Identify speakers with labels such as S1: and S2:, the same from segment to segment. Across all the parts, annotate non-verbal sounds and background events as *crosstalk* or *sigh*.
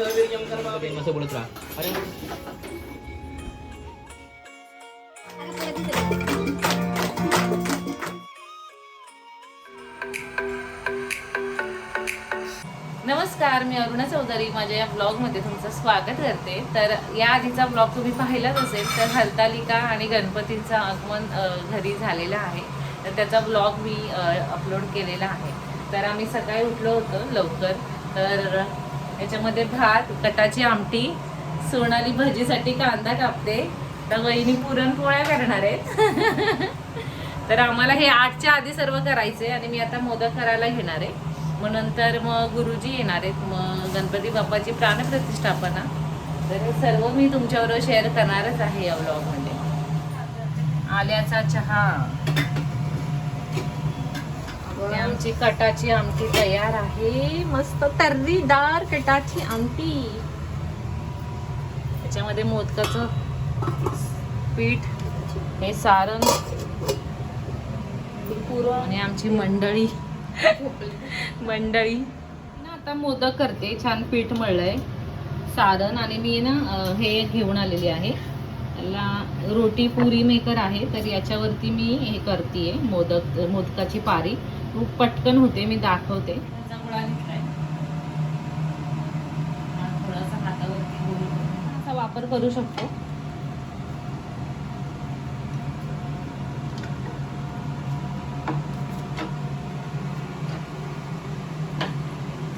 S1: असं बोलत राहा. अरे
S2: नमस्कार मी अरुणा चौधरी. माझ्या या ब्लॉगमध्ये तुमचं स्वागत करते. तर या आधीचा ब्लॉग तुम्ही पाहिलाच असेल तर हरतालिका आणि गणपतींचं आगमन घरी झालेलं आहे. तर त्याचा ब्लॉग मी अपलोड केलेला आहे. तर आम्ही सकाळी उठलो होतो लवकर. तर याच्यामध्ये भात कटाची आमटी सोनाली भजीसाठी कांदा कापते. तर वहिनी पुरणपोळ्या करणार आहेत. *laughs* तर आम्हाला हे आठच्या आधी सर्व करायचे आणि मी आता मोदक करायला घेणार आहे. मग नंतर मग गुरुजी येणार आहेत. मग गणपती बाप्पाची प्राणप्रतिष्ठापना. तर हे सर्व मी तुमच्याबरोबर शेअर करणारच आहे या ब्लॉगमध्ये आल्याचा चहा. आणि आमची कटाची आमटी तयार आहे. मस्त तर्रीदार कटाची आमटी. त्याच्यामध्ये मोदकाचं पीठ हे सारण आणि आमची मंडळी. मंडळी. ना आता मोदक करते. छान पीठ मळलंय. सारण आणि मी ना हे घेऊन आलेली आहे. ला रोटी पुरी मेकर आहे तर याच्यावरती मी हे करते मोदक मोदकाची पारी. खूप पटकन होते मी दाखवते. त्याचा मुळा घेतलाय. थोडासा हातावरती असा वापर करू शकतो.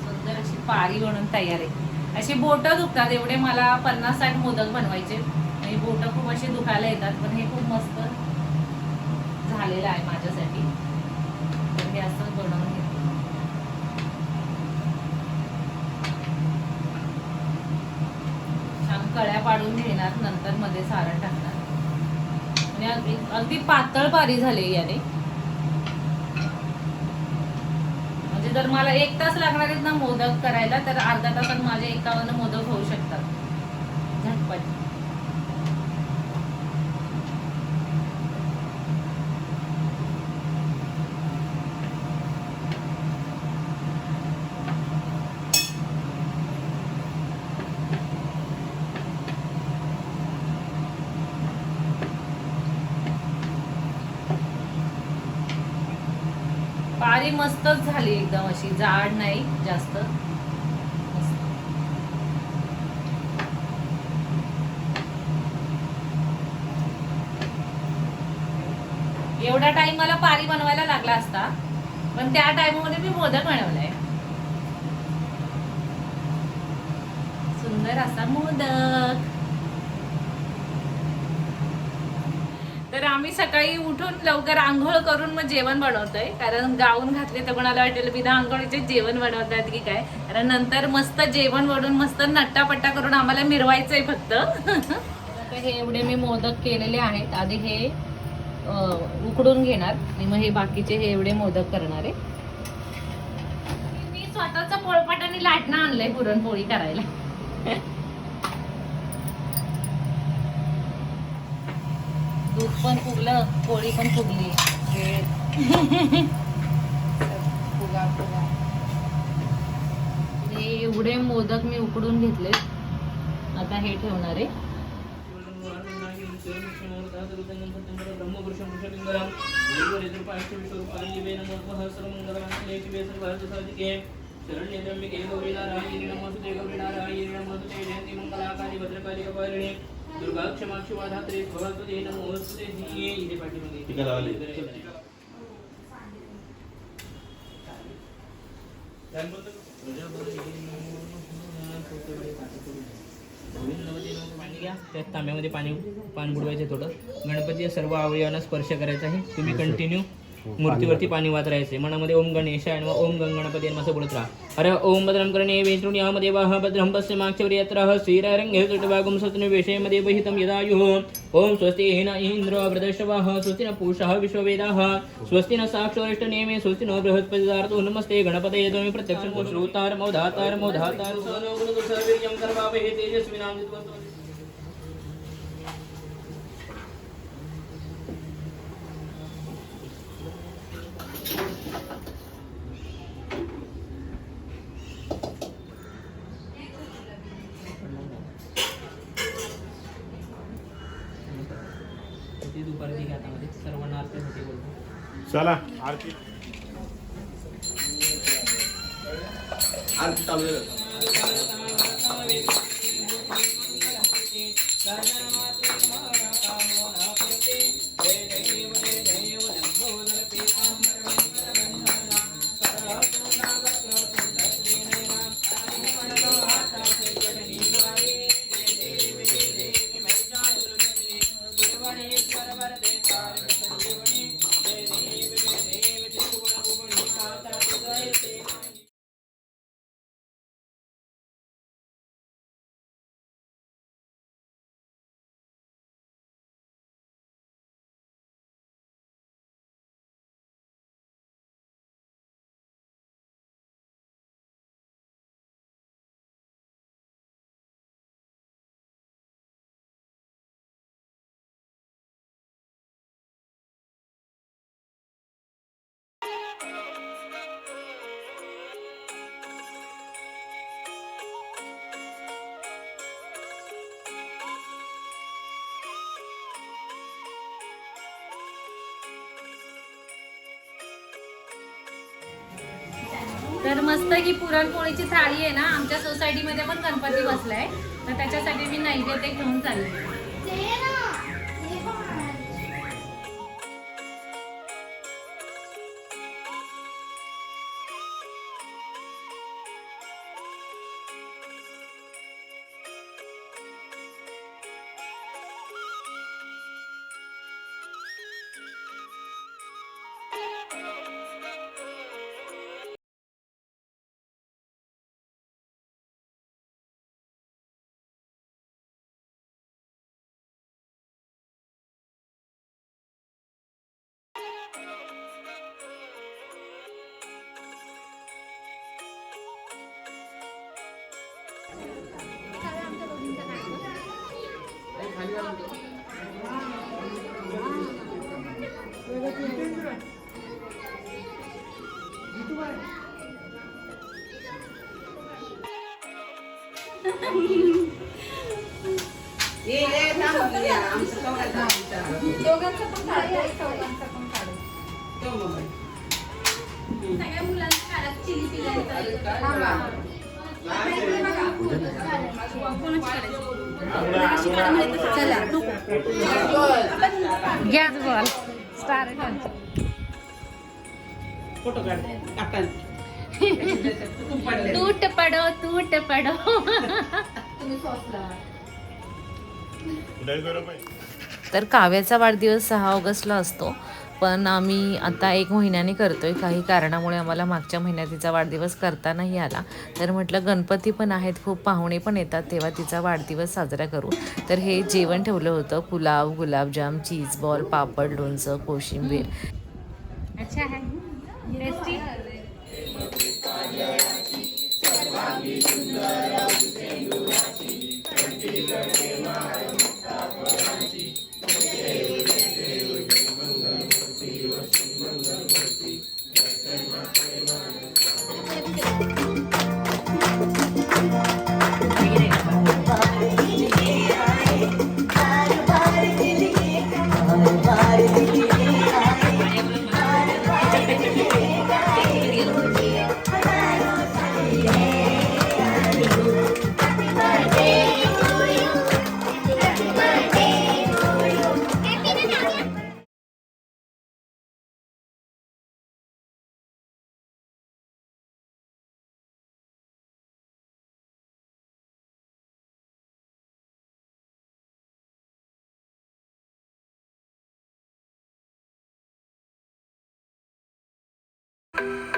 S2: सुंदर अशी पारी बनून तयार आहे. अशी बोटं दुखतात एवढे मला पन्नास साठ मोदक बनवायचे. आणि बोटं खूप अशी दुखायला येतात पण हे खूप मस्त झालेलं आहे माझ्यासाठी. तर असं बनवून घेते. छान कळ्या पाडून घेणार नंतर मध्ये सारण टाकणार. आणि अगदी अगदी पातळ पारी झाली याने. म्हणजे जर मला एक तास लागणार आहेत ना मोदक करायला तर अर्धा तासात माझे एकावन्न मोदक होऊ शकतात. झटपट. पारी मस्तच झाली एकदम अशी जाड नाही जास्त. एवढा टाइम मला पारी बनवायला लागला असता पण त्या टाइममध्ये मी मोदक बनवलाय. सुंदर असा मोदक. तर आम्ही सकाळी उठून लवकर आंघोळ करून मग जेवण बनवतोय. कारण गाऊन घातले तर कोणाला वाटेल बिना आंघोळीचे जेवण बनवतात की काय? कारण नंतर मस्त जेवण बनवून मस्त नट्टापट्टा करून आम्हाला मिरवायचंय फक्त. आता हे एवढे मी मोदक केलेले आहेत. आधी हे उकडून घेणार आणि मग हे बाकीचे हे एवढे मोदक करणार आहे. मी स्वतःचा पोळपाट आणि लाटणं आणलंय पुरणपोळी करायला. *laughs* दूध पण फुगलं पोळी पण फुगली. फुगा फुगा. हे एवढे मोदक मी उकडून घेतले आता हे ठेवणार आहे.
S1: शरण्यत्रम्बिके गौरी नारायणी नमोस्तुते गौरी नारायणी नमोस्तुते जयंती मंगलाकाली भद्रकाली कपालिनी दुर्गा भगवते धिये इथे त्यात तांब्यामध्ये पाणी पान बुडवायचं थोडं. गणपती सर्व अवयवांना स्पर्श करायचा आहे. तुम्ही कंटिन्यू मूर्तीवरती पाणी वाहत राहायचे. मनामध्ये ओम गणेशाय नमः ओम गंग गणपती नमः असं बोलत राहा. अरे ओम भद्रं करणे वेतृण्यामध्ये वाह भद्रं पश्य माक्षवरी यत्र श्रीरंगे सुटवागुं स्वस्ति विषयमध्ये बहितं यदायुः. ओम स्वस्ति हेन इंद्र वृदश्रवः स्वस्ति न पूषः विश्ववेदाः. स्वस्ति न साक्षरिष्टनेमे स्वस्ति नो बृहस्पतिदार्तो नमस्ते गणपतये त्वमेव प्रत्यक्षं श्रोतारमोधातारमोधातार सोनो गुणदुसर्वीर्यं सर्वावहे तेजस्विनां
S3: चला। आरती
S1: आरती चालू
S2: तर मस्त ही पुरणपोळीची थाळी आहे ना आमच्या सोसायटीमध्ये पण गणपती बसलाय. तर त्याच्यासाठी मी नैवेद्य घेऊन चालले. सगळ्या मुलांच्या काळात चिली गॅस बॉल स्टार तूट पडो तूट पडो तर काव्याचा वाढदिवस सहा ऑगस्टला असतो. पण आम्ही आता एक महिन्याने करतो आहे काही कारणामुळे आम्हाला मागच्या महिन्यात तिचा वाढदिवस करता नाही आला. तर म्हटलं गणपती पण आहेत खूप पाहुणे पण येतात तेव्हा तिचा वाढदिवस साजरा करू. तर हे जेवण ठेवलं होतं पुलाव गुलाबजाम चीज बॉल पापड लोणचं कोशिंबीर. अच्छा है. thank you